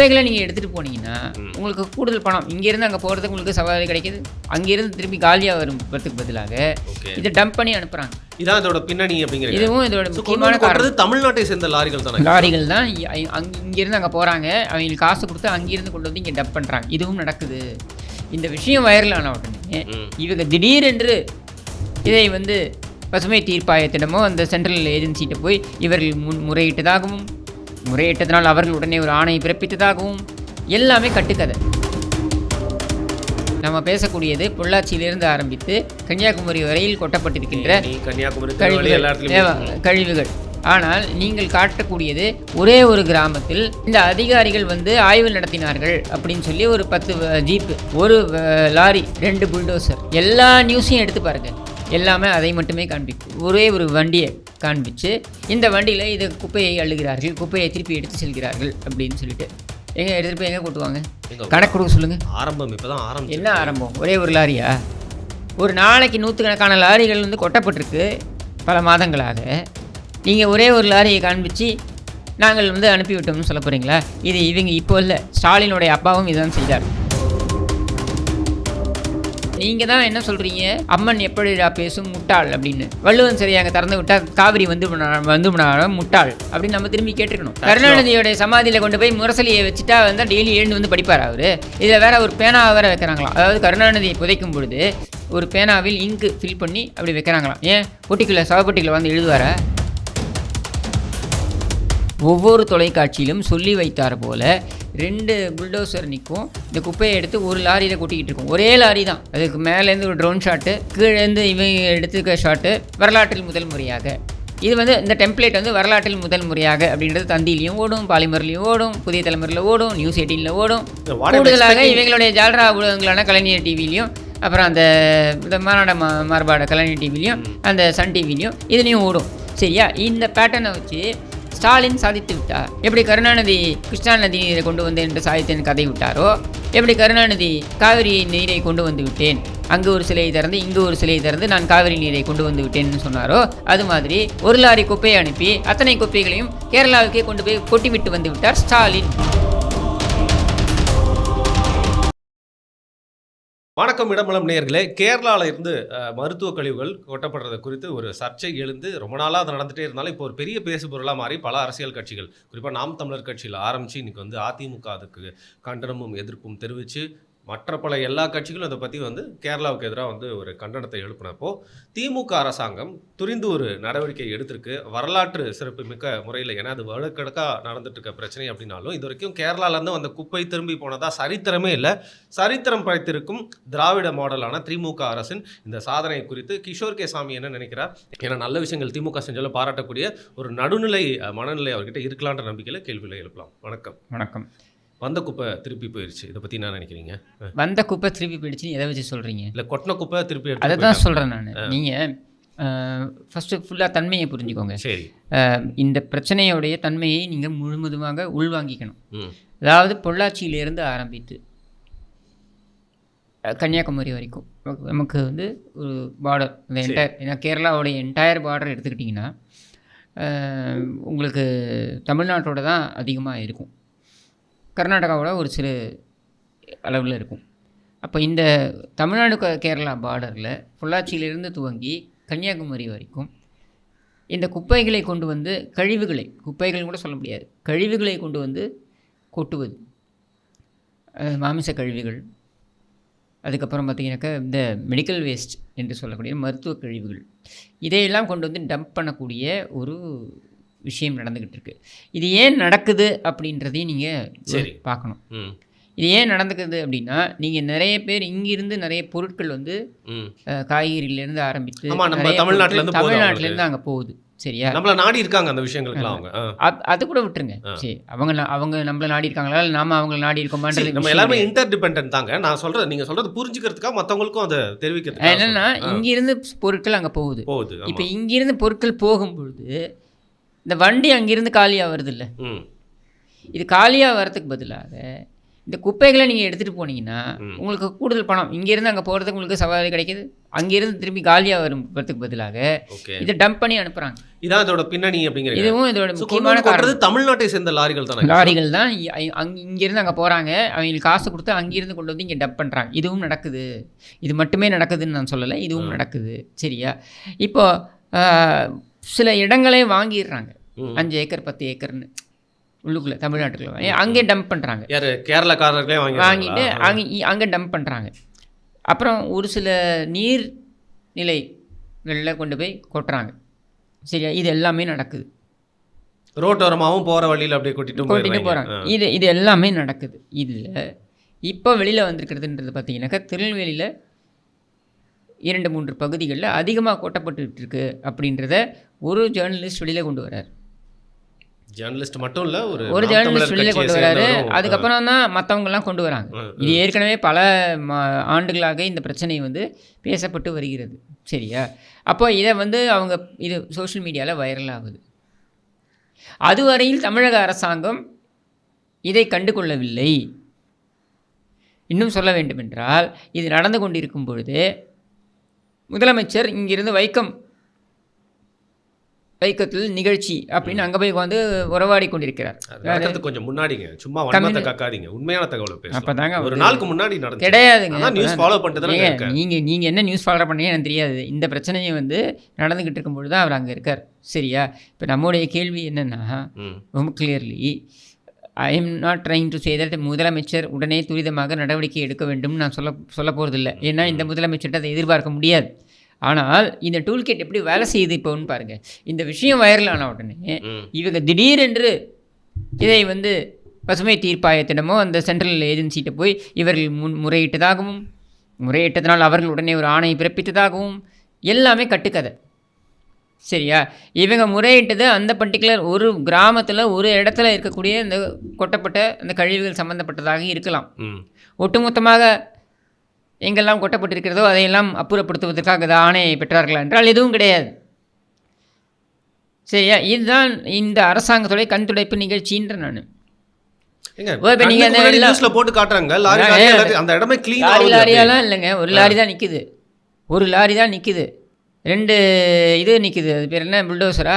குப்பைகளை நீங்கள் எடுத்துகிட்டு போனீங்கன்னா உங்களுக்கு கூடுதல் பணம். இங்கேருந்து அங்கே போகிறதுக்கு உங்களுக்கு சவாரி கிடைக்குது. அங்கேருந்து திரும்பி காலியாக வரும் வரதுக்கு பதிலாக இதை டம்ப் பண்ணி அனுப்புகிறாங்க இதான் இதோட பின்னணி அப்படிங்கிறீங்க. இதுவும் இதோட முக்கியமான காரணம். தமிழ்நாட்டை சேர்ந்த லாரிகள் தானே? லாரிகள் தான் அங்க இங்கேருந்து அங்கே போகிறாங்க அவங்களுக்கு காசு கொடுத்து அங்கேருந்து கொண்டு வந்து இங்கே டப் பண்ணுறாங்க இதுவும் நடக்குது. இந்த விஷயம் வைரல் ஆன உடனே. இவங்க திடீரென்று இதை வந்து பசுமை தீர்ப்பாயத்திடமோ அந்த சென்ட்ரல் ஏஜென்சிகிட்ட போய் இவர்கள் முன் முறையிட்டதாகவும் முறையிட்டதனால் அவர்கள் உடனே ஒரு ஆணை பிறப்பித்ததாகவும் எல்லாமே கட்டுக்கதை. நம்ம பேசக்கூடியது பொள்ளாச்சியிலிருந்து ஆரம்பித்து கன்னியாகுமரி வரையில் கொட்டப்பட்டிருக்கின்ற கழிவுகள். கழிவுகள். ஆனால் நீங்கள் காட்டக்கூடியது ஒரே ஒரு கிராமத்தில் இந்த அதிகாரிகள் வந்து ஆய்வு நடத்தினார்கள் அப்படின்னு சொல்லி ஒரு பத்து ஜீப்பு ஒரு லாரி ரெண்டு புல்டோசர். எல்லா நியூஸையும் எடுத்து பாருங்க. எல்லாமே அதை மட்டுமே காண்பிக்கும் ஒரே ஒரு வண்டியை காண்பிச்சு இந்த வண்டியில் இது குப்பையை அள்ளுகிறார்கள் குப்பையை திருப்பி எடுத்து செல்கிறார்கள் அப்படின்னு சொல்லிட்டு. எங்கே எடுத்துகிட்டு போய் எங்கே கொட்டுவாங்க? கணக்கு கொடுக்க சொல்லுங்கள் ஆரம்பம் இப்பதான் ஆரம்பிச்சு என்ன ஆரம்பம்? ஒரே ஒரு லாரியா? ஒரு நாளைக்கு நூற்றுக்கணக்கான லாரிகள் வந்து கொட்டப்பட்டிருக்கு பல மாதங்களாக. நீங்கள் ஒரே ஒரு லாரியை காண்பிச்சு நாங்கள் வந்து அனுப்பிவிட்டோம்னு சொல்ல போகிறீங்களா இது இவங்க இப்போ இல்லை ஸ்டாலினுடைய அப்பாவும் இதான் செய்தார். நீங்கள் தான் என்ன சொல்கிறீங்க அம்மன் எப்படிடா பேசும்? முட்டாள் அப்படின்னு. வள்ளுவன் சரி அங்கே திறந்து விட்டா காவிரி வந்து வந்து முட்டாள் அப்படின்னு நம்ம திரும்பி கேட்டிருக்கணும். கருணாநிதியோட சமாதியில் கொண்டு போய் முரசலியை வச்சுட்டா வந்து டெய்லி எழுந்து வந்து படிப்பார் அவர்? இதில் வேற ஒரு பேனா வேற வைக்கிறாங்களாம். அதாவது கருணாநிதியை புதைக்கும் பொழுது ஒரு பேனாவில் இங்கு ஃபில் பண்ணி அப்படி வைக்கிறாங்களாம். ஏன்? பொட்டிக்குள்ள சவப்பொட்டிக்குள்ள வந்து எழுதுவாரா? ஒவ்வொரு தொலைக்காட்சியிலும் சொல்லி வைத்தார் போல ரெண்டு புல்டோசர் நிற்கும் இந்த குப்பையை எடுத்து ஒரு லாரியில் கொட்டிக்கிட்டு இருக்கும். ஒரே லாரி தான். அதுக்கு மேலேருந்து ஒரு ட்ரோன் ஷாட்டு கீழேருந்து இவங்க எடுத்துக்க ஷாட்டு வரலாற்றில் முதல் முறையாக. இது வந்து இந்த டெம்ப்ளேட் வந்து வரலாற்றில் முதல் முறையாக அப்படின்றது தந்திலையும் ஓடும் பாலிமர்லையும் ஓடும் புதிய தலைமுறையில் ஓடும் நியூஸ் எயிட்டீனில் ஓடும். கூடுதலாக இவங்களுடைய ஜால்ரா ஊடகங்களான கலைஞர் டிவிலையும் அப்புறம் அந்த இந்த மாநாட மா மாறுபாட கலைஞர் டிவிலையும் அந்த சன் டிவிலையும் இதுலேயும் ஓடும். சரியா? இந்த பேட்டர்னை வச்சு ஸ்டாலின் சாதித்து விட்டார். எப்படி கருணாநிதி கிருஷ்ணா நதி நீரை கொண்டு வந்தேன் என்று சாதித்தேன் கதை விட்டாரோ எப்படி கருணாநிதி காவிரி நீரை கொண்டு வந்து விட்டேன் அங்கு ஒரு சிலையை திறந்து இங்கு ஒரு சிலையை திறந்து நான் காவிரி நீரை கொண்டு வந்து விட்டேன்னு சொன்னாரோ அது மாதிரி ஒரு லாரி குப்பையை அனுப்பி அத்தனை குப்பைகளையும் கேரளாவுக்கே கொண்டு போய் கொட்டிவிட்டு வந்து விட்டார் ஸ்டாலின். வணக்கம் இடமலம் நேயர்களே. கேரளாவில் இருந்து மருத்துவ கழிவுகள் கொட்டப்படுறது குறித்து ஒரு சர்ச்சை எழுந்து ரொம்ப நாளாக அது நடந்துட்டே இருந்தாலும் இப்போ ஒரு பெரிய பேசுபொருளாக மாறி பல அரசியல் கட்சிகள் குறிப்பாக நாம் தமிழர் கட்சியில் ஆரம்பித்து இன்னைக்கு வந்து அதிமுக அதுக்கு கண்டனமும் எதிர்ப்பும் தெரிவித்து மற்ற பல எல்லா கட்சிகளும் அதை பற்றி வந்து கேரளாவுக்கு எதிராக வந்து ஒரு கண்டனத்தை எழுப்பினப்போ திமுக அரசாங்கம் துரிந்து ஒரு நடவடிக்கை எடுத்திருக்கு. வரலாற்று சிறப்புமிக்க முறையில் ஏன்னா அது வழக்கடக்காக நடந்துட்டு இருக்க பிரச்சனை அப்படின்னாலும் இது வரைக்கும் கேரளாலேருந்து அந்த குப்பை திரும்பி போனதா சரித்திரமே இல்லை. சரித்திரம் படைத்திருக்கும் திராவிட மாடலான திமுக அரசின் இந்த சாதனை குறித்து கிஷோர் கே சாமி என்ன நினைக்கிறார்? ஏன்னா நல்ல விஷயங்கள் திமுக செஞ்சாலும் பாராட்டக்கூடிய ஒரு நடுநிலை மனநிலை அவர்கிட்ட இருக்கலான்ற நம்பிக்கையில் கேள்வியில் எழுப்பலாம். வணக்கம். வணக்கம். வந்த குப்பை திருப்பி போயிருச்சு. இதை பற்றி என்ன நினைக்கிறீங்க? வந்த குப்பை திருப்பி போயிடுச்சுன்னு எதை வச்சு சொல்கிறீங்க இல்லை கொட்டின குப்பை திருப்பி அதை தான் சொல்கிறேன் நான். நீங்கள் ஃபஸ்ட்டு ஃபுல்லாக தன்மையை புரிஞ்சுக்கோங்க. சரி. இந்த பிரச்சனையோடைய தன்மையை நீங்கள் முழுவதுமாக உள்வாங்கிக்கணும். அதாவது பொள்ளாச்சியிலேருந்து ஆரம்பித்து கன்னியாகுமரி வரைக்கும். நமக்கு- வந்து ஒரு பார்டர் இந்த. என்டையர் ஏன்னா கேரளாவுடைய என்டையர் பார்டர் எடுத்துக்கிட்டிங்கன்னா உங்களுக்கு தமிழ்நாட்டோட தான் அதிகமாக இருக்கும். கர்நாடகாவோட ஒரு சிறு அளவில் இருக்கும். அப்போ இந்த தமிழ்நாடு க- கேரளா பார்டரில் பொள்ளாச்சியிலிருந்து துவங்கி கன்னியாகுமரி வரைக்கும் இந்த குப்பைகளை கொண்டு வந்து கழிவுகளை குப்பைகள் கூட சொல்ல முடியாது கழிவுகளை கொண்டு வந்து கொட்டுவது. மாமிச கழிவுகள் அதுக்கப்புறம் பார்த்திங்கனாக்கா இந்த மெடிக்கல் வேஸ்ட் என்று சொல்லக்கூடிய மருத்துவ கழிவுகள். இதையெல்லாம் கொண்டு வந்து டம்ப் பண்ணக்கூடிய ஒரு விஷயம் நடந்துக்கிட்டு இருக்கு இது ஏன் நடக்குது அப்படின்றதையும் நீங்கள் சரி. பார்க்கணும். இது ஏன் நடந்துக்குது அப்படின்னா நீங்கள் நிறைய பேர் இங்கிருந்து நிறைய பொருட்கள் வந்து காய்கறியிலேருந்து ஆரம்பித்து ஆமா, நம்ம நிறைய தமிழ்நாட்டுல பொருட்கள் இருந்து போகுது தமிழ்நாட்டிலேருந்து அங்கே போகுது. சரியா? நம்மள நாடி இருக்காங்க அந்த விஷயங்களுக்குலாம் அவங்க. அது கூட விட்டுருங்க. சரி அவங்க அவங்க நம்மள நாடி இருக்காங்களா? இல்லை நாம அவங்கள நாடி இருக்கோமான்றது நம்ம எல்லாருமே. இன்டர் டிபெண்டன்ட் தாங்க. நான் சொல்றது நீங்க சொல்றது புரிஞ்சுக்கிறதுக்காக மத்தவங்களுக்கும் அதை தெரிவிக்கிறதுக்காக என்னன்னா இங்கிருந்து பொருட்கள் அங்கே போகுது. போகுது. இப்போ இங்கிருந்து பொருட்கள் போகும்பொழுது இந்த வண்டி அங்கிருந்து காலியாக வருது இல்லை இது காலியாக வரதுக்கு பதிலாக இந்த குப்பைகளை நீங்கள் எடுத்துகிட்டு போனீங்கன்னா. உங்களுக்கு கூடுதல் பணம். இங்கேருந்து அங்கே போகிறதுக்கு உங்களுக்கு சவாரி கிடைக்குது. அங்கேருந்து திரும்பி காலியாக வரும்பத்துக்கு பதிலாக ஓகே. இதை டம்ப் பண்ணி அனுப்புகிறாங்க இதான் இதோட பின்னணி அப்படிங்கிறீங்க இதுவும் இதோட முக்கியமான காரணம். தமிழ்நாட்டை சேர்ந்த லாரிகள் தானே? லாரிகள் தான் அங்க இங்கேருந்து அங்கே போகிறாங்க அவங்களுக்கு காசு கொடுத்து அங்கேருந்து கொண்டு வந்து இங்கே டப் பண்ணுறாங்க இதுவும் நடக்குது. இது மட்டுமே நடக்குதுன்னு நான் சொல்லலை. இதுவும் நடக்குது. சரியா? இப்போ ஆஹ், சில இடங்களே வாங்கிடுறாங்க. அஞ்சு ஏக்கர் பத்து ஏக்கர்னு. உள்ளுக்குள்ளே தமிழ்நாட்டுக்குள்ள அங்கே டம்ப் பண்ணுறாங்க யாரு? கேரளக்காரர்களே வாங்கி வாங்கிட்டு அங்கே அங்கே டம்ப் பண்ணுறாங்க அப்புறம் ஒரு சில நீர் நிலைகளில் கொண்டு போய் கொட்டுறாங்க. சரியா? இது எல்லாமே நடக்குது. ரோட்டோரமாவும் போற வழியில அப்படியே கொட்டிட்டு கொட்டிட்டு போயிடுறாங்க. போகிறாங்க இது இது எல்லாமே நடக்குது. இதில் இப்போ வெளியில் வந்திருக்கிறதுன்றது பார்த்தீங்கன்னாக்கா திருநெல்வேலியில் இரண்டு மூன்று பகுதிகளில் அதிகமாக கொட்டப்பட்டுட்டு இருக்கு அப்படின்றத ஒரு ஜேர்னலிஸ்ட் வெளியில் கொண்டு வரார் ஜேர்னலிஸ்ட் மட்டும் இல்ல ஒரு ஒரு ஜேர்னலிஸ்ட் வெளியில் கொண்டு வராரு அதுக்கப்புறம் தான் மற்றவங்கெல்லாம் கொண்டு வராங்க. இது ஏற்கனவே பல ஆண்டுகளாக இந்த பிரச்சனை வந்து பேசப்பட்டு வருகிறது. சரியா? அப்போ இதை வந்து அவங்க இது சோஷியல் மீடியாவில் வைரல் ஆகுது. அதுவரையில் தமிழக அரசாங்கம் இதை கண்டு கொள்ளவில்லை இன்னும் சொல்ல வேண்டுமென்றால் இது நடந்து கொண்டிருக்கும் பொழுது முதலமைச்சர் இங்கிருந்து வைக்கம் வைக்கத்தில் நிகழ்ச்சி அப்படின்னு அங்கே போய் வந்து உறவாடி கொண்டிருக்கிறார். கொஞ்சம் முன்னாடிங்க. சும்மா வன்மத்தை கக்காதீங்க. உண்மையான தகவலை பேசுங்க அப்பதாங்க ஒரு நாளுக்கு முன்னாடி நடந்துச்சு. கிடையாதுங்க. நியூஸ் ஃபாலோ பண்ணிட்டு தானே ஏங்க, இருக்கேன் நீங்க நீங்க என்ன நியூஸ் ஃபாலோ பண்ணீங்க எனக்கு தெரியாது. இந்த பிரச்சனையை வந்து நடந்துகிட்டு இருக்கும்பொழுது தான் அவர் அங்கே இருக்கார். சரியா? இப்போ நம்முடைய கேள்வி என்னன்னா. ரொம்ப clearly I am not trying to say that முதலமைச்சர் உடனே துரிதமாக நடவடிக்கை எடுக்க வேண்டும் நான் சொல்ல சொல்ல போகிறதில்ல ஏன்னா இந்த முதலமைச்சர்கிட்ட அதை எதிர்பார்க்க முடியாது. ஆனால் இந்த டூல் கிட் எப்படி வேலை செய்யுது இப்போன்னு பாருங்க. இந்த விஷயம் வைரல் ஆன உடனே. இவங்க திடீரென்று இதை வந்து பசுமை தீர்ப்பாயத்திடமோ அந்த சென்ட்ரல் ஏஜென்சிகிட்ட போய் இவர்கள் முன் முறையிட்டதாகவும் முறையிட்டதனால் அவர்கள் உடனே ஒரு ஆணை பிறப்பித்ததாகவும் எல்லாமே கட்டுக்கதை. சரியா? இவங்க முறையிட்டது அந்த பர்டிகுலர் ஒரு கிராமத்தில் ஒரு இடத்துல இருக்கக்கூடிய இந்த கொட்டப்பட்ட அந்த கழிவுகள் சம்பந்தப்பட்டதாக இருக்கலாம். ம். ஒட்டுமொத்தமாக எங்கெல்லாம் கொட்டப்பட்டிருக்கிறதோ அதையெல்லாம் அப்புறப்படுத்துவதற்காக இந்த ஆணையை பெற்றார்களா என்றால் எதுவும் கிடையாது. சரியா? இதுதான் இந்த அரசாங்கத்துடைய கண் துடைப்பு நிகழ்ச்சின்ற நான். போட்டு காட்டுறாங்க. லாரி. லாரியாலாம் இல்லைங்க. ஒரு லாரி தான் நிற்குது ஒரு லாரி தான் நிற்குது ரெண்டு இது நிற்குது அது பேர் என்ன? புல்டோசரா.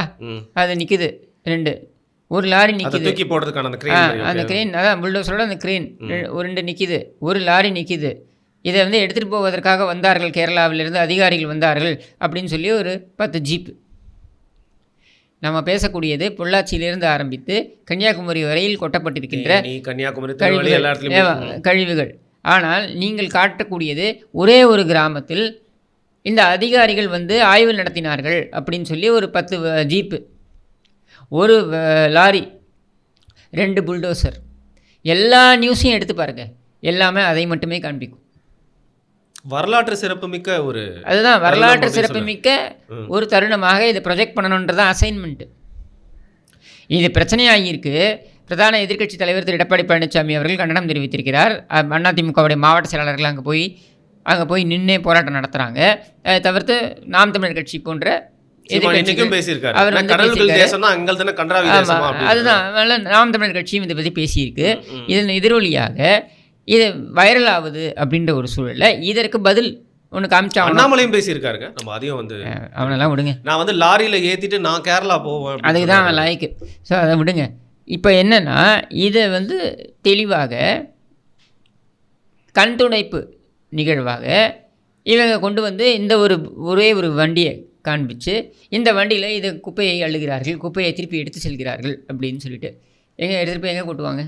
அது நிற்குது ரெண்டு. ஒரு லாரி நிற்குது தூக்கி போடுறதுக்கான அந்த கிரேன் அந்த கிரெயின் அதான் புல்டோசரோட அந்த கிரெயின் ஒரு ரெண்டு நிற்கிது ஒரு லாரி நிற்கிது இதை வந்து எடுத்துகிட்டு போவதற்காக வந்தார்கள். கேரளாவிலிருந்து அதிகாரிகள் வந்தார்கள் அப்படின்னு சொல்லி ஒரு பத்து ஜீப் நம்ம பேசக்கூடியது பொள்ளாச்சியிலிருந்து ஆரம்பித்து கன்னியாகுமரி வரையில் கொட்டப்பட்டிருக்கின்ற கழிவுகள். கழிவுகள். ஆனால் நீங்கள் காட்டக்கூடியது ஒரே ஒரு கிராமத்தில் இந்த அதிகாரிகள் வந்து ஆய்வு நடத்தினார்கள் அப்படின்னு சொல்லி ஒரு பத்து ஜீப்பு. ஒரு லாரி ரெண்டு புல்டோசர். எல்லா நியூஸையும் எடுத்து பாருங்க. எல்லாமே அதை மட்டுமே காண்பிக்கும். வரலாற்று சிறப்புமிக்க ஒரு அதுதான் வரலாற்று சிறப்புமிக்க. ஒரு தருணமாக இதை ப்ரொஜெக்ட் பண்ணணுன்றதான் அசைன்மெண்ட்டு. இது பிரச்சனையாகியிருக்கு. பிரதான எதிர்க்கட்சி தலைவர் திரு. எடப்பாடி பழனிசாமி அவர்கள் கண்டனம் தெரிவித்திருக்கிறார். அதிமுகவுடைய மாவட்ட செயலாளர்கள் அங்கே போய் அங்கே போய் நின்னே போராட்டம் நடத்துகிறாங்க அதை தவிர்த்து நாம் தமிழர் கட்சி போன்ற. அதுதான். நாம் தமிழர் கட்சியும் இதை பற்றி பேசியிருக்கு. இதன் எதிரொலியாக இது வைரல் ஆகுது அப்படின்ற ஒரு சூழலில் இதற்கு பதில் ஒன்று காமிச்சாங்க அண்ணாமலையும் பேசியிருக்காருங்க. நம்ம அதையும் வந்து அவனெல்லாம் விடுங்க. நான் வந்து லாரியில ஏத்திட்டு நான் கேரளா போவேன் அதுக்கு தான் அவன் லாய்க்கு. ஸோ அதை விடுங்க. இப்போ என்னென்னா இதை வந்து தெளிவாக கண் துடைப்பு நிகழ்வாக இவங்க கொண்டு வந்து இந்த ஒரு ஒரே ஒரு வண்டியை காண்பிச்சு இந்த வண்டியில் இதை குப்பையை அள்ளுகிறார்கள் குப்பையை திருப்பி எடுத்து செல்கிறார்கள் அப்படின்னு சொல்லிட்டு. எங்கே எடுத்துகிட்டு போய் எங்கே கொட்டுவாங்க?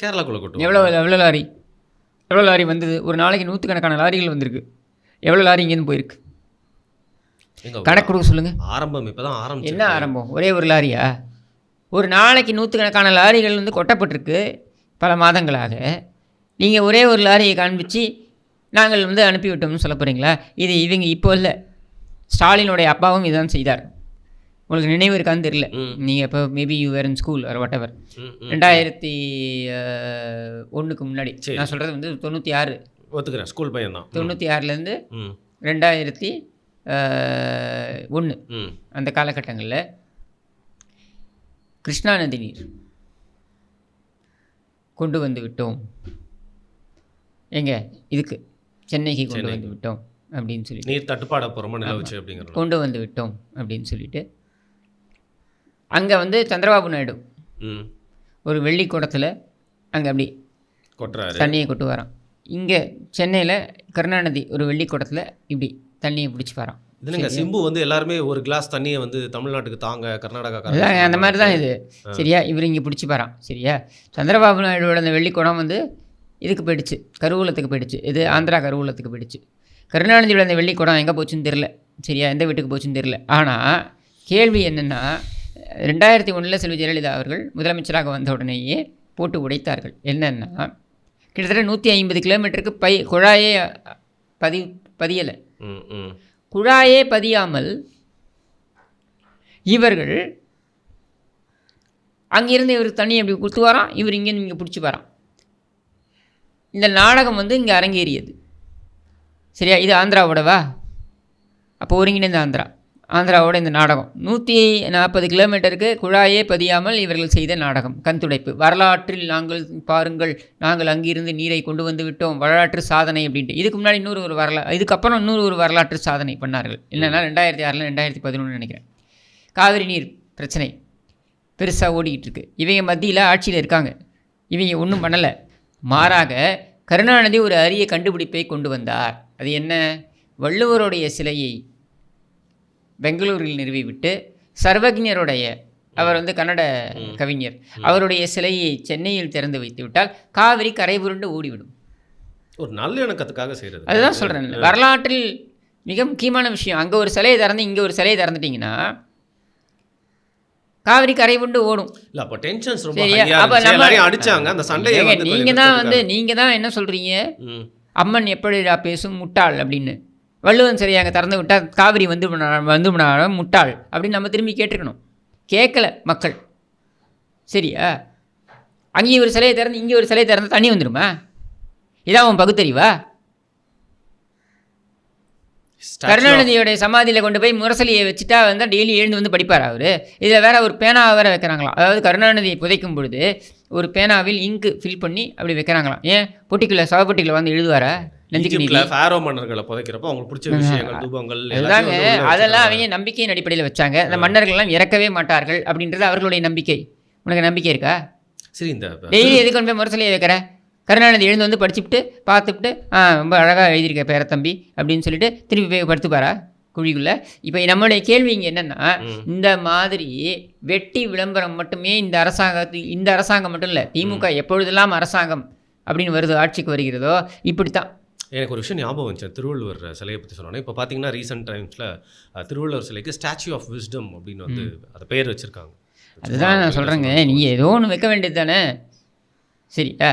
கேரளாக்குள்ள கொட்டுவோம் எவ்வளோ எவ்வளோ லாரி? எவ்வளோ லாரி வந்தது? ஒரு நாளைக்கு நூற்றுக்கணக்கான லாரிகள் வந்திருக்கு. எவ்வளோ லாரி இங்கேருந்து போயிருக்கு? கணக்கு கொடுக்க சொல்லுங்கள் ஆரம்பம் இப்பதான் ஆரம்பிச்சு என்ன ஆரம்பம்? ஒரே ஒரு லாரியா? ஒரு நாளைக்கு நூற்றுக்கணக்கான லாரிகள் வந்து கொட்டப்பட்டிருக்கு பல மாதங்களாக. நீங்கள் ஒரே ஒரு லாரியை காண்பிச்சு நாங்கள் வந்து அனுப்பிவிட்டோம்னு சொல்ல போகிறீங்களா இது இவங்க இப்போ இல்லை. ஸ்டாலினுடைய அப்பாவும் இதுதான் செய்தார். உங்களுக்கு நினைவு இருக்கான்னு தெரியல. நீங்கள் இப்போ maybe you were in school or whatever. ரெண்டாயிரத்தி ஒன்றுக்கு முன்னாடி. நான் சொல்கிறது வந்து தொண்ணூற்றி ஆறு ஒத்துக்கிறேன். ஸ்கூல் பையன் தான். தொண்ணூற்றி ஆறுலேருந்து ரெண்டாயிரத்தி ஒன்று அந்த காலகட்டங்களில் கிருஷ்ணா நதி நீர் கொண்டு வந்து விட்டோம். எங்க? இதுக்கு. சென்னைக்கு கொண்டு. வந்து விட்டோம் அப்படின்னு சொல்லிட்டு. நீர் தட்டுப்பாடு நிலவுச்சு அப்படிங்கிறது கொண்டு வந்து விட்டோம் அப்படின்னு சொல்லிட்டு. அங்கே வந்து சந்திரபாபு நாயுடு. ஒரு வெள்ளி குடத்தில் அங்கே அப்படி கொட்டுறாரு. தண்ணியை கொட்டு வரான் இங்கே சென்னையில் கருணாநிதி ஒரு வெள்ளி குடத்தில் இப்படி தண்ணியை பிடிச்சி வரான் இதுனுங்க சிம்பு வந்து எல்லாருமே ஒரு கிளாஸ் தண்ணியை வந்து தமிழ்நாட்டுக்கு தாங்க கர்நாடகா அந்த மாதிரி தான் இது. சரியா? இவர் இங்கே பிடிச்சி போகிறான் சரியா? சந்திரபாபு நாயுடுவோட அந்த வெள்ளி குடம் வந்து இதுக்கு போயிடுச்சு. கருவூலத்துக்கு போயிடுச்சு. இது ஆந்திரா கருவூலத்துக்கு போயிடுச்சு. கருணாநிதியோட அந்த வெள்ளி குடம் எங்கே போச்சுன்னு தெரில சரியா எந்த வீட்டுக்கு போச்சுன்னு தெரில ஆனால் கேள்வி என்னென்னா ரெண்டாயிரத்தி ஒன்றில் செல்வி ஜெயலலிதா அவர்கள் முதலமைச்சராக வந்த உடனேயே போட்டு உடைத்தார்கள். என்னென்னா கிட்டத்தட்ட நூற்றி ஐம்பது கிலோமீட்டருக்கு பை குழாயே பதி பதியலை. ம் ம். குழாயே பதியாமல் இவர்கள் அங்கிருந்து இவர் தண்ணி அப்படி கொடுத்து வரான் இவர் இங்கேருந்து இங்கே பிடிச்சி வரான் இந்த நாடகம் வந்து இங்கே அரங்கேறியது. சரியா? இது ஆந்திராவோடவா? அப்போ ஒருங்கிணைந்த ஆந்திரா. ஆந்திராவோட இந்த நாடகம். நூற்றி நாற்பது கிலோமீட்டருக்கு குழாயே பதியாமல் இவர்கள் செய்த நாடகம். கண்துடைப்பு வரலாற்றில் நாங்கள் பாருங்கள். நாங்கள் அங்கிருந்து நீரை கொண்டு வந்து விட்டோம். வரலாற்று சாதனை அப்படின்ட்டு. இதுக்கு முன்னாடி இன்னொரு ஒரு வரலா இதுக்கப்புறம் இன்னொரு ஒரு வரலாற்று சாதனை பண்ணார்கள். இல்லைன்னா ரெண்டாயிரத்தி ஆறில் ரெண்டாயிரத்தி பதினொன்று நினைக்கிறேன். காவிரி நீர் பிரச்சனை. பெருசாக ஓடிக்கிட்டு இருக்கு. இவங்க மத்தியில் ஆட்சியில் இருக்காங்க. இவங்க ஒன்றும் பண்ணலை. மாறாக கருணாநிதி ஒரு அரிய கண்டுபிடிப்பை கொண்டு வந்தார். அது என்ன? வள்ளுவருடைய சிலையை பெங்களூரில் நிறுவிவிட்டு சர்வஜருடைய அவர் வந்து கன்னட கவிஞர் அவருடைய சிலையை சென்னையில் திறந்து வைத்து விட்டால் காவிரி கரை புரண்டு ஓடிவிடும். ஒரு நல்லிணக்கத்துக்காக செய்கிறது அதுதான் சொல்கிறேன் வரலாற்றில் மிக முக்கியமான விஷயம். அங்கே ஒரு சிலையை திறந்து இங்கே ஒரு சிலையை திறந்துட்டிங்கன்னா காவிரி கரை புரண்டு ஓடும். இல்ல அப்போ டென்ஷன்ஸ் ரொம்ப அப்ப நம்ம- அடிச்சாங்க அந்த சண்டையை ஏங்க, வந்து கொஞ்சம் நீங்க தான் வந்து நிறுத்தத்துக்காக. நீங்க தான் என்ன சொல்றீங்க? ம். அம்மன் எப்படிடா பேசும்? முட்டாள் அப்படின்னு. வள்ளுவன் சரி அங்கே திறந்து விட்டா காவிரி வந்து வந்து முட்டாள் அப்படின்னு நம்ம திரும்பி கேட்டிருக்கணும் கேட்கல மக்கள். சரியா? அங்கேயும் ஒரு சிலையை திறந்து இங்கே ஒரு சிலையை திறந்து தண்ணி வந்துடுமா இதான் உன் பகுத்தறிவா? கருணாநிதியோடைய சமாதியில் கொண்டு போய் முரசலியை வச்சுட்டா வந்து டெய்லி எழுந்து வந்து படிப்பார் அவர்? இதில் வேற ஒரு பேனாவை வேற வைக்கிறாங்களாம். அதாவது கருணாநிதியை புதைக்கும் பொழுது ஒரு பேனாவில் இங்கு ஃபில் பண்ணி அப்படி வைக்கிறாங்களாம். ஏன்? பொட்டிக்குள்ள சவப்பொட்டிக்குள்ள வந்து எழுதுவாரா? ஃபாரோ மன்னர்களை புதைக்கிறப்போ அவங்களுக்கு பிடிச்ச விஷயங்கள் தூபங்கள் அதுதாங்க. எல்லாத்தையும் வந்து உள்ள அதெல்லாம். அவங்க நம்பிக்கையின் அடிப்படையில் வச்சாங்க. அந்த மன்னர்கள்லாம் இறக்கவே மாட்டார்கள் அப்படின்றது அவர்களுடைய நம்பிக்கை. உனக்கு நம்பிக்கை இருக்கா? சரி இந்த டெய்லி எதுக்கு கொண்டு போய் முரசலியை வைக்கிற? கருணாநிதி எழுந்து வந்து படிச்சுட்டு பார்த்துட்டு ஆ ரொம்ப அழகாக எழுதியிருக்க பேர தம்பி அப்படின்னு சொல்லிட்டு திருப்பி போய் படுத்துப்பாரா குழிக்குள்ளே. இப்போ நம்மளுடைய கேள்வி இங்கே என்னென்னா. இந்த மாதிரி வெட்டி விளம்பரம் மட்டுமே இந்த அரசாங்கத்தில் இந்த அரசாங்கம் மட்டும் இல்லை திமுக எப்பொழுதெல்லாம் அரசாங்கம் அப்படின்னு வருது ஆட்சிக்கு வருகிறதோ இப்படித்தான். எனக்கு ஒரு விஷயம் ஞாபகம் வந்துச்சு திருவள்ளுவர் சிலையை பற்றி சொன்னோன்னே இப்போ பார்த்தீங்கன்னா ரீசெண்ட் டைம்ஸில் திருவள்ளுவர் சிலைக்கு ஸ்டாச்சு ஆஃப் விஸ்டம் அப்படின்னு வந்து அதை பேர் வச்சிருக்காங்க. அதுதான் நான் சொல்கிறேங்க நீங்கள் ஏதோ ஒன்று வைக்க வேண்டியது தானே. சரியா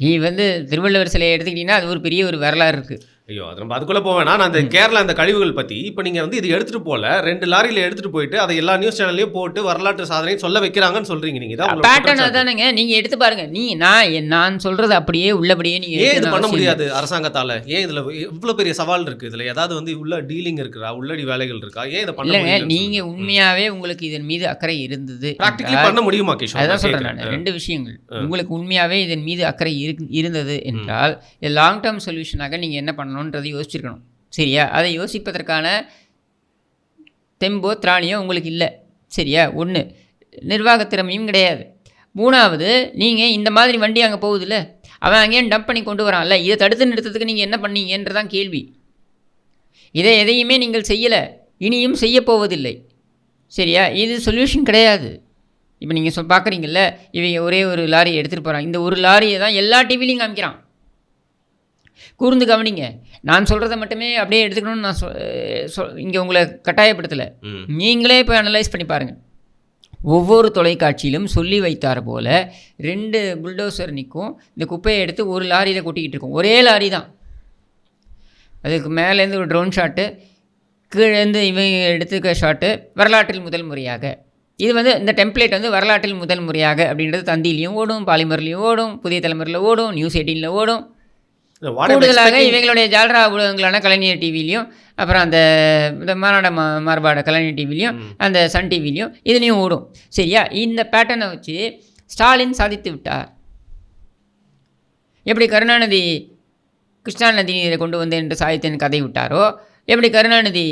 நீ வந்து திருவள்ளுவர் சிலையை எடுத்துக்கிட்டிங்கன்னா அது ஒரு பெரிய ஒரு வரலாறு இருக்குது ஐயோ அது நம்ம அதுக்குள்ளே போவேனா நான் அந்த கேரளா அந்த கழிவுகள் பற்றி இப்போ நீங்கள் வந்து இது எடுத்துகிட்டு போல ரெண்டு லாரியில் எடுத்துகிட்டு போயிட்டு அதை எல்லா நியூஸ் சேனல்லையும் போட்டு வரலாற்று சாதனையும் சொல்ல வைக்கிறாங்கன்னு சொல்கிறீங்க நீங்கள் தான் பேட்டர்ன். அதானுங்க. நீங்கள் எடுத்து பாருங்க. நீ நான் நான் சொல்கிறது அப்படியே உள்ளபடியே நீங்கள் ஏன் இது பண்ண முடியாது அரசாங்கத்தால? ஏன் இதுல இவ்வளவு பெரிய சவால் இருக்கு? இதுல ஏதாவது வந்து உள்ள டீலிங் இருக்குதா? உள்ளடி வேலைகள் இருக்கா? ஏன் இதை பண்ண முடியல நீங்கள் உண்மையாகவே உங்களுக்கு இதன் மீது அக்கறை இருந்தது ப்ராக்டிகலி பண்ண முடியுமா கிஷோர் அதான் சொல்கிறேன் ரெண்டு விஷயங்கள். உங்களுக்கு உண்மையாகவே இதன் மீது அக்கறை இரு இருந்தது என்றால் லாங் டேர்ம் சொல்யூஷனாக நீங்கள் என்ன பண்ணணுன்றதை யோசிச்சிருக்கணும். சரியா? அதை யோசிப்பதற்கான தெம்போ திராணியோ உங்களுக்கு இல்லை. சரியா? ஒன்று நிர்வாக திறமையும் கிடையாது. மூணாவது நீங்கள் இந்த மாதிரி வண்டி அங்கே போகுதுல்ல அவன் அங்கேயும் டம்ப் பண்ணி கொண்டு வரான்ல இதை தடுத்து நிறுத்தத்துக்கு நீங்கள் என்ன பண்ணீங்கன்றதான் கேள்வி. இதை எதையுமே நீங்கள் செய்யலை இனியும் செய்ய போவதில்லை. சரியா? இது சொல்யூஷன் கிடையாது. இப்போ நீங்கள் சொல் பார்க்குறீங்கல்ல இவங்க ஒரே ஒரு லாரியை எடுத்துகிட்டு போகிறான் இந்த ஒரு லாரியை தான் எல்லா டிவிலையும் காமிக்கிறான். கூர்ந்து கவனிங்க. நான் சொல்கிறத மட்டுமே அப்படியே எடுத்துக்கணும்னு நான் சொ இங்கே உங்களை கட்டாயப்படுத்தலை. நீங்களே போய் அனலைஸ் பண்ணி பாருங்கள் ஒவ்வொரு தொலைக்காட்சியிலும் சொல்லி வைத்தார் போல ரெண்டு புல்டோசர் நிற்கும் இந்த குப்பையை எடுத்து ஒரு லாரியில் கொட்டிக்கிட்டு இருக்கும். ஒரே லாரி தான். அதுக்கு மேலேருந்து ஒரு ட்ரோன் ஷாட்டு கீழேருந்து இவங்க எடுத்துக்க ஷாட்டு வரலாற்றில் முதல் முறையாக. இது வந்து இந்த டெம்ப்ளேட் வந்து வரலாற்றில் முதல் முறையாக அப்படின்றது தந்திலையும் ஓடும் பாலிமர்லேயும் ஓடும் புதிய தலைமுறையில் ஓடும் நியூஸ் எயிட்டீனில் ஓடும். கூடுதலாக இவங்களுடைய ஜால்ரா ஊடகங்களான கலைஞர் டிவிலையும் அப்புறம் அந்த இந்த மாநாட மாறுபாட கலைஞர் டிவிலையும் அந்த சன் டிவிலையும் இதுலேயும் ஓடும். சரியா? இந்த பேட்டர்னை வச்சு ஸ்டாலின் சாதித்து விட்டார். எப்படி கருணாநிதி கிருஷ்ணா நதி நீரை கொண்டு வந்து என்று சாகித்யன் கதை விட்டாரோ? எப்படி கருணாநிதி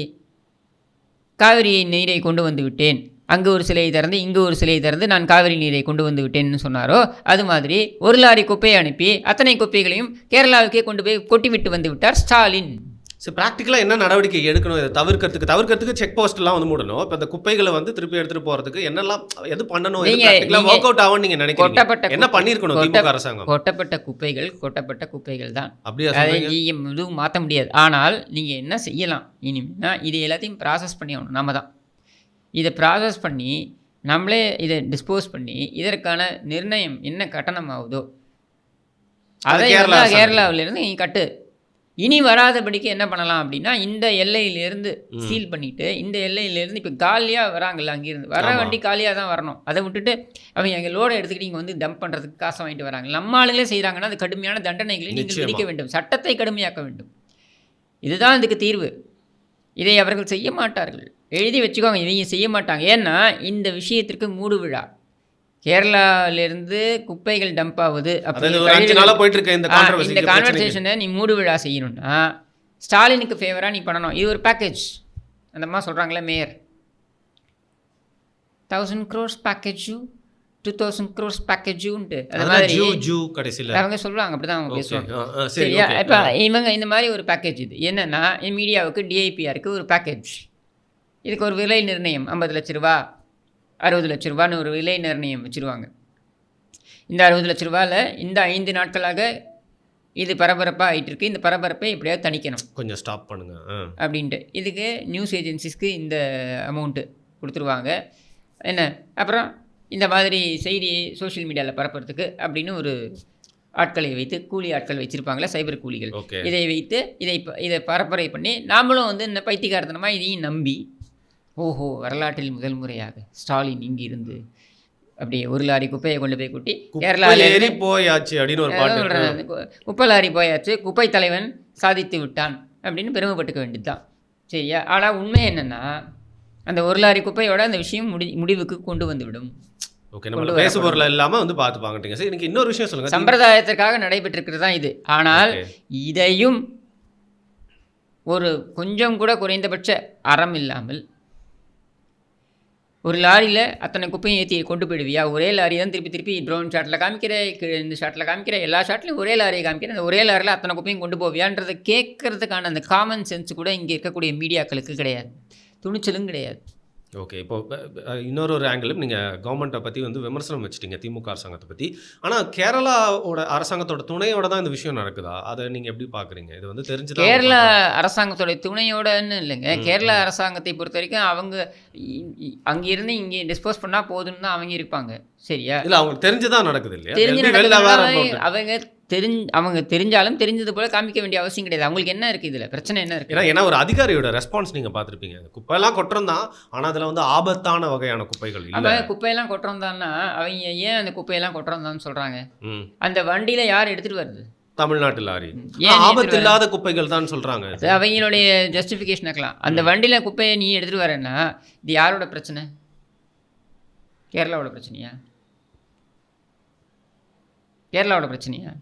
காவிரி நீரை கொண்டு வந்து விட்டேன்? அங்கு ஒரு சிலையை திறந்து இங்கு ஒரு சிலையை திறந்து நான் காவிரி நீரை கொண்டு வந்து விட்டேன்னு சொன்னாரோ அது மாதிரி ஒரு லாரி குப்பையை அனுப்பி அத்தனை குப்பைகளையும் கேரளாவுக்கே கொண்டு போய் கொட்டிவிட்டு வந்து விட்டார் ஸ்டாலின். சரி ப்ராக்டிக்கலாக என்ன நடவடிக்கை எடுக்கணும்? இதை தவிர்க்கிறதுக்கு தவிர்க்கிறதுக்கு செக் போஸ்ட்லாம் வந்து மூடணும். இப்போ இந்த குப்பைகளை வந்து திருப்பி எடுத்துட்டு போறதுக்கு என்னெல்லாம் எது பண்ணணும்? நீங்க- நீங்க ஒர்க் அவுட் ஆகும் நீங்க நினைக்கிறீங்க? என்ன பண்ணியிருக்கணும் திமுக அரசாங்கம்? கொட்டப்பட்ட குப்பைகள் கொட்டப்பட்ட குப்பைகள் தான். அப்படியா நீங்கள் எதுவும் மாற்ற முடியாது. ஆனால் நீங்கள் என்ன செய்யலாம்? இனிமேனா இது எல்லாத்தையும் ப்ராசஸ் பண்ணி ஆகணும் நம்ம தான். இதை ப்ராசஸ் பண்ணி நம்மளே இதை டிஸ்போஸ் பண்ணி இதற்கான நிர்ணயம் என்ன கட்டணம் ஆகுதோ அது கேரளா. கேரளாவிலேருந்து நீ கட்டு இனி வராதபடிக்கு என்ன பண்ணலாம் அப்படின்னா இந்த எல்லையிலேருந்து. சீல் பண்ணிட்டு இந்த எல்லையிலேருந்து இப்போ காலியாக வராங்கல்ல அங்கேருந்து வர. வண்டி காலியாக தான் வரணும் அதை விட்டுட்டு அவங்க எங்கள் லோடை எடுத்துக்கிட்டு இங்கே வந்து டம்ப் பண்ணுறதுக்கு காசை வாங்கிட்டு வராங்க நம்ம ஆளுங்களே செய்கிறாங்கன்னா அது கடுமையான தண்டனைகளை நீங்கள். விதிக்க வேண்டும் சட்டத்தை கடுமையாக்க வேண்டும் இதுதான் இதுக்கு தீர்வு இதை அவர்கள் செய்ய மாட்டார்கள் எழுதி வச்சுக்கோங்க இவங்க செய்ய மாட்டாங்க. ஏன்னா இந்த விஷயத்திற்கு மூடு விழா. கேரளாவிலிருந்து குப்பைகள் டம்ப் ஆகுது இந்த கான்வர்சேஷனை நீ மூடு விழா செய்யணும்னா ஸ்டாலினுக்கு ஃபேவராக நீ பண்ணணும். இது ஒரு பேக்கேஜ் அந்த மாதிரி சொல்கிறாங்களே mayor thousand crores package two thousand crores பேக்கேஜுன்ட்டு அது மாதிரி அவங்க சொல்கிறாங்க அப்படி தான் அவங்க. பேசுவாங்க. சரியா. இப்போ இவங்க இந்த மாதிரி ஒரு பேக்கேஜ் இது. என்னென்னா மீடியாவுக்கு டிஐபிஆருக்கு ஒரு பேக்கேஜ் இதுக்கு ஒரு விலை நிர்ணயம் ஐம்பது லட்ச ரூபா அறுபது லட்ச ரூபான்னு ஒரு விலை நிர்ணயம் வச்சுருவாங்க. இந்த அறுபது லட்ச ரூபாவில் இந்த ஐந்து நாட்களாக இது பரபரப்பாக ஆயிட்டு இருக்கு இந்த பரபரப்பை எப்படியாவது தணிக்கணும். கொஞ்சம் ஸ்டாப் பண்ணுங்க. அப்படின்ட்டு. இதுக்கு நியூஸ் ஏஜென்சிஸ்க்கு இந்த அமௌண்ட்டு கொடுத்துருவாங்க. என்ன? அப்புறம் இந்த மாதிரி செய்தி சோஷியல் மீடியாவில் பரப்புறதுக்கு அப்படின்னு ஒரு ஆட்களை வைத்து கூலி ஆட்கள் வச்சுருப்பாங்களே சைபர் கூலிகள். இதை வைத்து இதை இதை பரப்புரை பண்ணி நாமளும் வந்து இந்த பைத்தியக்காரத்தனமாக இதையும் நம்பி ஓஹோ வரலாற்றில் முதல் முறையாக ஸ்டாலின் இங்கிருந்து அப்படியே ஒரு லாரி குப்பையை கொண்டு போய் கொட்டி கேரளாவில் போயாச்சு அப்படின்னு ஒரு பாட்டு குப்பை லாரி போயாச்சு குப்பை தலைவன் சாதித்து விட்டான் அப்படின்னு பெருமைப்பட்டுக்க வேண்டியது தான் சரியா? ஆனால் உண்மை என்னென்னா அந்த ஒரு லாரி குப்பையோட அந்த விஷயம் முடி முடிவுக்கு கொண்டு வந்து விடும் ஓகே நம்ம பேசு பொருள் இல்லாம வந்து பார்த்து சரி எனக்கு இன்னொரு விஷயம் சொல்லுங்க. சம்பிரதாயத்திற்காக நடைபெற்றிருக்கிறது தான் இது. ஆனால். இதையும் ஒரு கொஞ்சம் கூட குறைந்தபட்ச அறம் இல்லாமல் ஒரு லாரியில் அத்தனை குப்பையும் ஏற்றி கொண்டு போயிடுவியா? ஒரே லாரி தான் திருப்பி திருப்பி ட்ரோன் ஷாட்டில் காமிக்கிற இந்த ஷாட்டில் காமிக்கிற எல்லா ஷாட்லையும் ஒரே லாரியை காமிக்கிற அந்த ஒரே லாரியில் அத்தனை குப்பையும் கொண்டு போவியான்றதை கேட்கறதுக்கான அந்த காமன் சென்ஸ் கூட இங்கே இருக்கக்கூடிய மீடியாக்களுக்கு கிடையாது. துணிச்சலும் கிடையாது. ஓகே இப்போ இன்னொரு ஒரு ஆங்கிளும் நீங்கள் கவர்மெண்ட்டை பற்றி வந்து விமர்சனம் வச்சுட்டீங்க திமுக அரசாங்கத்தை பற்றி ஆனால் கேரளாவோட அரசாங்கத்தோட துணையோட தான் இந்த விஷயம் நடக்குதா? அதை நீங்கள் எப்படி பார்க்குறீங்க இது வந்து தெரிஞ்சு கேரளா அரசாங்கத்தோட துணையோடன்னு இல்லைங்க. கேரளா. அரசாங்கத்தை பொறுத்த வரைக்கும் அவங்க அங்கிருந்து இங்கே டிஸ்போஸ் பண்ணால் போதும்னு தான் அவங்க இருப்பாங்க. சரியா? இல்லை அவங்களுக்கு தெரிஞ்சு தான் நடக்குது. இல்லையா தெரிஞ்சு. அவங்க தெரிஞ் அவங்க தெரிஞ்சாலும் தெரிஞ்சது போல காமிக்க வேண்டிய அவசியம் கிடையாது. அவங்களுக்கு என்ன இருக்குது இதில்? பிரச்சனை என்ன இருக்குது ஏன்னா ஒரு அதிகாரியோட ரெஸ்பான்ஸ் நீங்கள் பார்த்துருப்பீங்க. குப்பையெல்லாம் கொட்டுறோம் தான் ஆனால் அதில் வந்து ஆபத்தான வகையான குப்பைகள் இல்லை. குப்பையெல்லாம் கொட்டுறோம் தான்னா அவங்க ஏன் அந்த குப்பையெல்லாம் கொட்டுறோம் தான் சொல்கிறாங்க அந்த வண்டியில் யார் எடுத்துகிட்டு வருது? தமிழ்நாட்டு லாரி. ஆபத்து இல்லாத குப்பைகள் தான் சொல்றாங்க. அது அவங்களுடைய ஜஸ்டிஃபிகேஷன் இருக்கலாம். அந்த வண்டியில் குப்பையை நீ எடுத்துகிட்டு வரேன்னா இது யாரோட பிரச்சனை? கேரளாவோட பிரச்சனையா? கேரளாவோட பிரச்சனையா?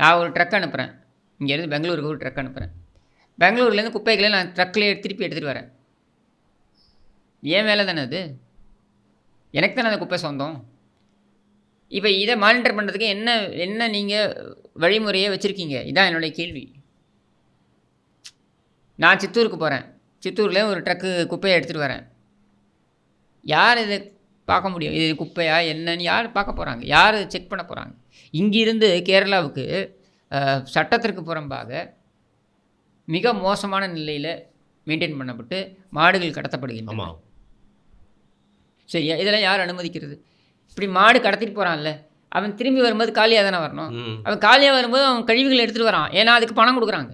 நான் ஒரு ட்ரக் அனுப்புகிறேன் இங்கேருந்து பெங்களூருக்கு ஒரு ட்ரக் அனுப்புகிறேன் பெங்களூர்லேருந்து குப்பைகளை நான் ட்ரக்கில் திருப்பி எடுத்துகிட்டு வரேன். ஏன் வேலை தானே அது? எனக்கு தானே அந்த குப்பை சொந்தம்? இப்போ இதை மானிட்டர் பண்ணுறதுக்கு என்ன என்ன நீங்கள் வழிமுறையை வச்சுருக்கீங்க? இதான் என்னுடைய கேள்வி. நான் சித்தூருக்கு போகிறேன் சித்தூரில் ஒரு ட்ரக்கு குப்பையை எடுத்துகிட்டு வரேன். யார் இதை பார்க்க முடியும்? இது குப்பையா என்னன்னு யார் பார்க்க போகிறாங்க யார் செக் பண்ண போகிறாங்க இங்கிருந்து கேரளாவுக்கு சட்டத்திற்கு புறம்பாக மிக மோசமான நிலையில் மெயின்டைன் பண்ணப்பட்டு மாடுகள் கடத்தப்படுகின்றன. சரியா? இதெல்லாம் யார் அனுமதிக்கிறது? இப்படி மாடு கடத்திட்டு போகிறான்ல அவன் திரும்பி வரும்போது காலியாக தானே வரணும்? அவன் காலியாக வரும்போது அவன் கழிவுகளை எடுத்துகிட்டு வரான். ஏன்னா அதுக்கு பணம் கொடுக்குறாங்க.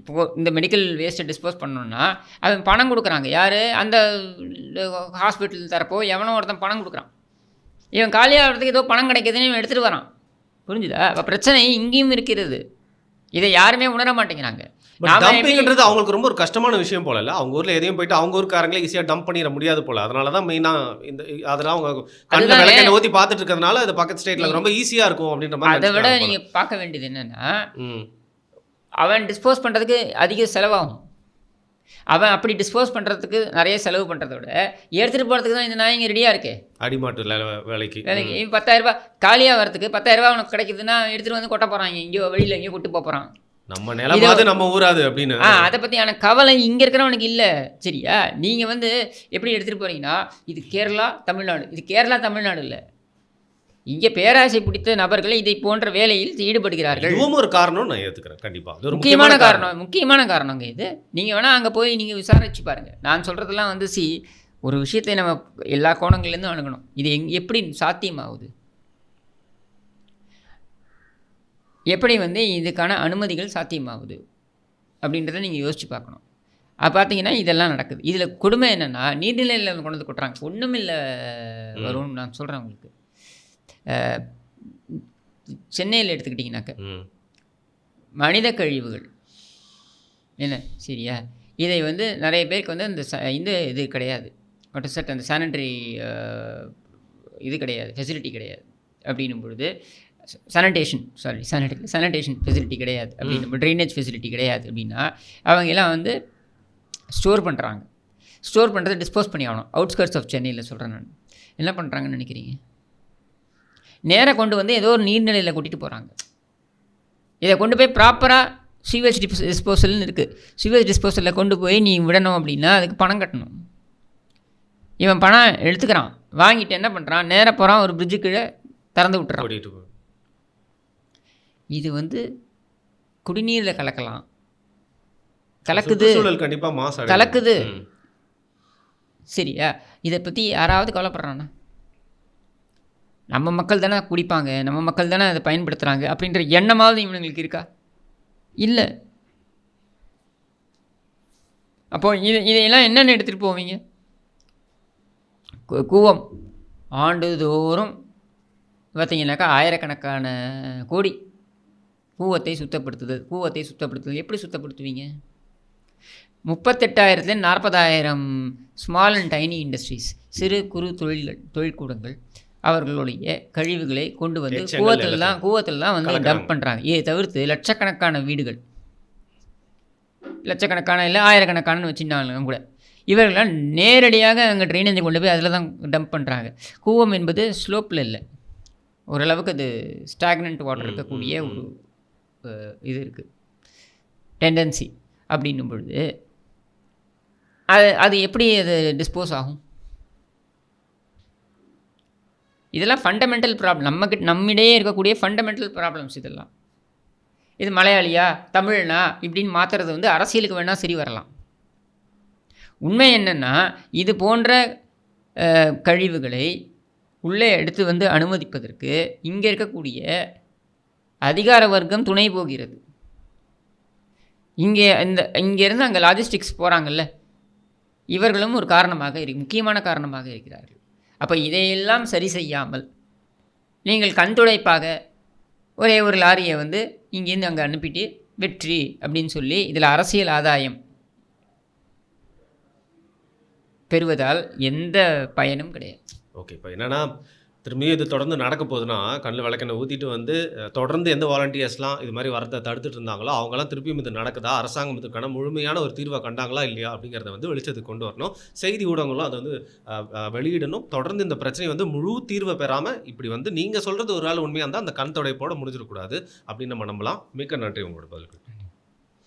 இப்போ இந்த மெடிக்கல் வேஸ்ட்டை டிஸ்போஸ் பண்ணணும்னா அவன் பணம் கொடுக்குறாங்க. யார்? அந்த ஹாஸ்பிட்டல் தரப்போ எவனோ ஒருத்தன் பணம் கொடுக்குறான். இவன் காலியாக வரதுக்கு ஏதோ பணம் கிடைக்குதுன்னு இவன் எடுத்துகிட்டு வரான். புரிஞ்சுதா? அப்போ பிரச்சனை இங்கேயும் இருக்கிறது. இதை யாருமே உணர மாட்டேங்கிறாங்க. டம்பிங்ன்றது அவங்களுக்கு ரொம்ப ஒரு கஷ்டமான விஷயம் போல இல்ல? அவங்க ஊர்ல எதையும் போயிட்டு அவங்க ஊருக்காரங்களே ஈஸியா டம்ப் பண்ணிட முடியாது போல. அதனால தான் மெயினா இந்த அதெல்லாம் அவங்க கண்ணில் அதுதானே. விளக்கெண்ணெய் ஊத்தி பார்த்துட்டு இருக்கிறதுனால அது பக்கத்து ஸ்டேட்ல ரொம்ப ஈஸியா இருக்கும் அப்படின்ற மாதிரி அதை விட. நீங்கள் பார்க்க வேண்டியது என்னன்னா அவன் டிஸ்போஸ் பண்ணுறதுக்கு அதிக செலவாகும். அவன் அப்படி டிஸ்போஸ் பண்ணுறதுக்கு நிறைய செலவு பண்ணுறத விட எடுத்துகிட்டு போகிறதுக்கு தான் இந்த நாய்ங்க ரெடியாக இருக்கே. அடிமாட்டு வேலைக்கு. வேலைக்கு. பத்தாயிரம் ரூபாய் காலியாக வரதுக்கு பத்தாயிரம் ரூபாய் உனக்கு கிடைக்குதுன்னா எடுத்துகிட்டு வந்து கொட்ட போகிறாங்க எங்கேயோ வெளியில் எங்கேயோ கொட்டு போக போகிறான் நம்ம நிலமாவது நம்ம ஊராது அப்படின்னு. ஆ அதை பற்றியான கவலை இங்கே இருக்கிறவனுக்கு இல்லை. சரியா? நீங்கள் வந்து எப்படி எடுத்துகிட்டு போகிறீங்கன்னா இது கேரளா தமிழ்நாடு. இது கேரளா தமிழ்நாடு இல்லை. இங்கே பேராசை பிடித்த நபர்கள் இதை போன்ற வேலையில் ஈடுபடுகிறார்கள். இதுவும் ஒரு காரணம் நான் ஏத்துக்கிறேன். கண்டிப்பா. அது ஒரு முக்கியமான காரணம். முக்கியமான காரணங்க இது. நீங்கள் வேணால் அங்கே போய் நீங்கள் விசாரிச்சு பாருங்கள் நான் சொல்கிறதெல்லாம் வந்து சி ஒரு விஷயத்தை நம்ம எல்லா கோணங்கள்லேருந்தும் அணுகணும். இது எங் எப்படி சாத்தியமாகுது? எப்படி வந்து இதுக்கான அனுமதிகள் சாத்தியமாகுது? அப்படின்றத நீங்கள் யோசிச்சு பார்க்கணும். அது பார்த்தீங்கன்னா இதெல்லாம் நடக்குது. இதில் கொடுமை என்னென்னா நீர்நிலையில் கொண்டு வந்து கொட்டுறாங்க. ஒன்றுமில்லை வரும்னு நான் சொல்கிறேன் உங்களுக்கு. சென்னையில் எடுத்துக்கிட்டிங்கனாக்க மனித கழிவுகள். என்ன? சரியா? இதை வந்து நிறைய பேருக்கு வந்து இந்த ச- இந்த இது கிடையாது. வாட் இஸ் அந்த சானிட்டரி இது கிடையாது. ஃபெசிலிட்டி கிடையாது. அப்படின்னும் பொழுது sanitation sorry sanitary sanitation facility கிடையாது. அப்படின்னும் ட்ரைனேஜ் ஃபெசிலிட்டி கிடையாது அப்படின்னா அவங்க எல்லாம் வந்து ஸ்டோர் பண்ணுறாங்க ஸ்டோர் பண்ணுறதை டிஸ்போஸ் பண்ணி ஆகணும். அவுட்ஸ்கர்ட்ஸ் ஆஃப் சென்னையில் சொல்கிறேன் நான். என்ன பண்ணுறாங்கன்னு நினைக்கிறீங்க? நேராக கொண்டு வந்து ஏதோ ஒரு நீர்நிலையில் கூட்டிகிட்டு போகிறாங்க இதை கொண்டு போய் ப்ராப்பராக சீவேஜ் டிஸ் டிஸ்போசல்னு இருக்குது சீவேஜ் டிஸ்போசலில் கொண்டு போய் நீ விடணும் அப்படின்னா அதுக்கு பணம் கட்டணும். இவன் பணம் எடுத்துக்கிறான். வாங்கிட்டு என்ன பண்ணுறான் நேராக போகிறான் ஒரு பிரிட்ஜு கீழே திறந்து விட்டுறான். இது வந்து குடிநீரில் கலக்கலாம். கலக்குது. சுற்றுச்சூழல் கண்டிப்பா மாசு அடையும். கலக்குது. சரியா? இதை பற்றி யாராவது கவலைப்படுறானா? நம்ம மக்கள் தானே குடிப்பாங்க நம்ம மக்கள் தானே அதை பயன்படுத்துகிறாங்க அப்படின்ற எண்ணமாவது இவனுங்களுக்கு இருக்கா? இல்லை. அப்போ இது இதையெல்லாம் என்னென்ன எடுத்துகிட்டு போவீங்க? கூவம். ஆண்டுதோறும் பார்த்தீங்கன்னாக்கா ஆயிரக்கணக்கான கோடி கூவத்தை சுத்தப்படுத்துதல் கூவத்தை சுத்தப்படுத்துதல். எப்படி சுத்தப்படுத்துவீங்க? முப்பத்தெட்டாயிரத்துலேருந்து நாற்பதாயிரம் ஸ்மால் அண்ட் டைனி இண்டஸ்ட்ரீஸ் சிறு குறு தொழில்கள் தொழிற்கூடங்கள். அவர்களுடைய கழிவுகளை கொண்டு வந்து எச்சங்கள் கூவத்தில் தான் கூவத்தில் தான் வந்து. டம்ப் பண்ணுறாங்க இதை தவிர்த்து லட்சக்கணக்கான வீடுகள். லட்சக்கணக்கான இல்லை ஆயிரக்கணக்கானு வச்சுருந்தாலும் கூட. இவர்கள்லாம் நேரடியாக அங்கே ட்ரைனேஜை கொண்டு போய் அதில் தான் டம்ப் பண்ணுறாங்க கூவம் என்பது ஸ்லோப்பில் இல்லை. ஓரளவுக்கு அது ஸ்டாக்னன்ட் வாட்டர் இருக்கக்கூடிய ஒரு இது இருக்குது டெண்டன்சி அப்படின்னும் பொழுது அது அது எப்படி அது டிஸ்போஸ் ஆகும்? இதெல்லாம் ஃபண்டமெண்டல் ப்ராப்ளம் நம்மக்கிட்ட நம்மிடையே இருக்கக்கூடிய ஃபண்டமெண்டல் ப்ராப்ளம்ஸ் இதெல்லாம். இது மலையாளியா தமிழ்னா இப்படின்னு மாற்றுறது வந்து அரசியலுக்கு வேணால் சரி வரலாம். உண்மை என்னென்னா இது போன்ற கழிவுகளை உள்ளே எடுத்து வந்து அனுமதிப்பதற்கு இங்கே இருக்கக்கூடிய அதிகார வர்க்கம் துணை போகிறது. இங்கே இந்த இங்கேருந்து அங்கே லாஜிஸ்டிக்ஸ் போகிறாங்கல்ல இவர்களும் ஒரு காரணமாக இரு முக்கியமான காரணமாக இருக்கிறார்கள். அப்போ இதையெல்லாம் சரி செய்யாமல் நீங்கள் கண்துடைப்பாக ஒரே ஒரு லாரியை வந்து இங்கேருந்து அங்கே அனுப்பிட்டு வெற்றி அப்படின்னு சொல்லி இதில் அரசியல் ஆதாயம் பெறுவதால் எந்த பயனும் கிடையாது. ஓகே இப்போ என்னன்னா திரும்பியும் இது தொடர்ந்து நடக்க போகுதுன்னா கண்ணில் விளக்கெண்ணை ஊற்றிட்டு வந்து தொடர்ந்து எந்த வாலண்டியர்ஸ்லாம் இது மாதிரி வரதை தடுத்துட்டு இருந்தாங்களோ அவங்களாம் திருப்பியும் இது நடக்குதா? அரசாங்கம் இதுக்கான முழுமையான ஒரு தீர்வை கண்டாங்களா இல்லையா? அப்படிங்கிறத வந்து வெளிச்சத்துக்கு கொண்டு வரணும். செய்தி ஊடகங்களும் அதை வந்து வெளியிடணும். தொடர்ந்து இந்த பிரச்சனை வந்து முழு தீர்வை பெறாமல் இப்படி வந்து நீங்கள் சொல்கிறது ஒரு வேலை உண்மையாக இருந்தால் அந்த கண் தொடைப்போட முடிஞ்சிடக்கூடாது அப்படின்னு நம்ம நம்பலாம். மிக்க நன்றி உங்களோட பதிலுக்கு.